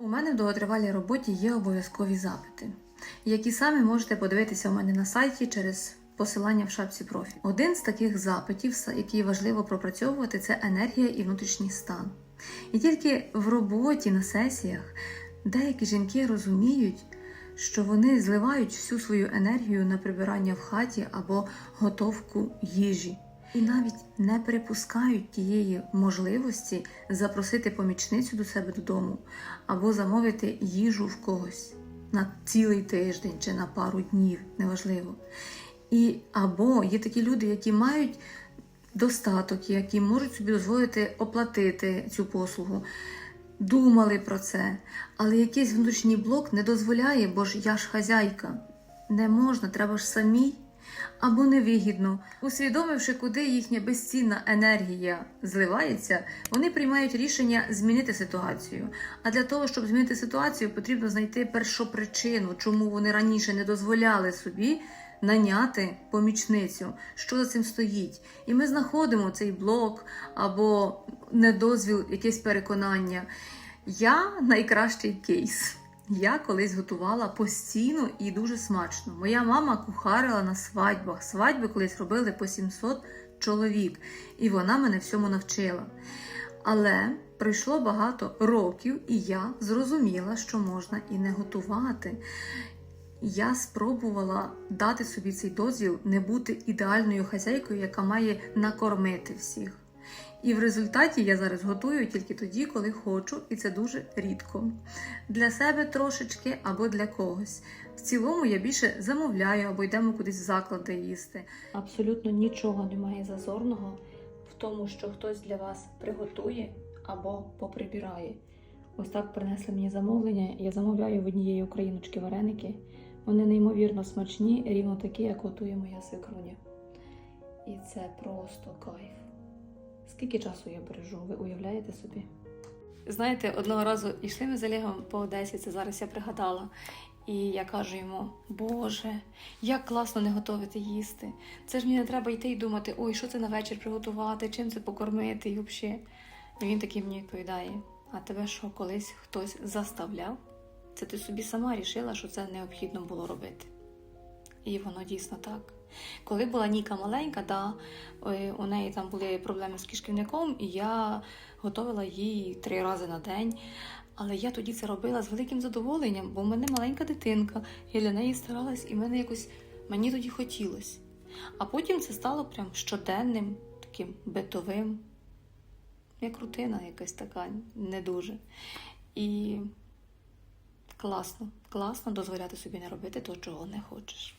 У мене в довготривалій роботі є обов'язкові запити, які самі можете подивитися у мене на сайті через посилання в шапці профіль. Один з таких запитів, який важливо пропрацьовувати, це енергія і внутрішній стан. І тільки в роботі на сесіях деякі жінки розуміють, що вони зливають всю свою енергію на прибирання в хаті або готовку їжі. І навіть не припускають тієї можливості запросити помічницю до себе додому або замовити їжу в когось на цілий тиждень чи на пару днів, неважливо. І або є такі люди, які мають достаток, які можуть собі дозволити оплатити цю послугу, думали про це, але якийсь внутрішній блок не дозволяє, бо ж я ж хазяйка. Не можна, треба ж самій. Або невигідно, усвідомивши, куди їхня безцінна енергія зливається, вони приймають рішення змінити ситуацію. А для того, щоб змінити ситуацію, потрібно знайти першопричину, чому вони раніше не дозволяли собі наняти помічницю, що за цим стоїть. І ми знаходимо цей блок або недозвіл, якесь переконання. Я найкращий кейс. Я колись готувала постійно і дуже смачно. Моя мама кухарила на свадьбах. Свадьби колись робили по 700 чоловік, і вона мене всьому навчила. Але пройшло багато років, і я зрозуміла, що можна і не готувати. Я спробувала дати собі цей дозвіл не бути ідеальною хазяйкою, яка має накормити всіх. І в результаті я зараз готую тільки тоді, коли хочу, і це дуже рідко. Для себе трошечки або для когось. В цілому я більше замовляю або йдемо кудись в заклади їсти. Абсолютно нічого немає зазорного в тому, що хтось для вас приготує або поприбирає. Ось так принесли мені замовлення. Я замовляю в однієї україночки вареники. Вони неймовірно смачні, рівно такі, як готує моя свекруня. І це просто кайф. Скільки часу я бережу, ви уявляєте собі? Знаєте, одного разу йшли ми з Олегом по Одесі, це зараз я пригадала. І я кажу йому: Боже, як класно не готувати їсти. Це ж мені не треба йти і думати, ой, що це на вечір приготувати, чим це покормити і взагалі. І він такий мені відповідає: а тебе що, колись хтось заставляв? Це ти собі сама рішила, що це необхідно було робити. І воно дійсно так. Коли була Ніка маленька, да, у неї там були проблеми з кишківником, і я готувала їй три рази на день. Але я тоді це робила з великим задоволенням, бо в мене маленька дитинка, я для неї старалась, і мене якось мені тоді хотілося. А потім це стало прям щоденним, таким битовим, як рутина якась така, не дуже. І класно, класно дозволяти собі не робити того, чого не хочеш.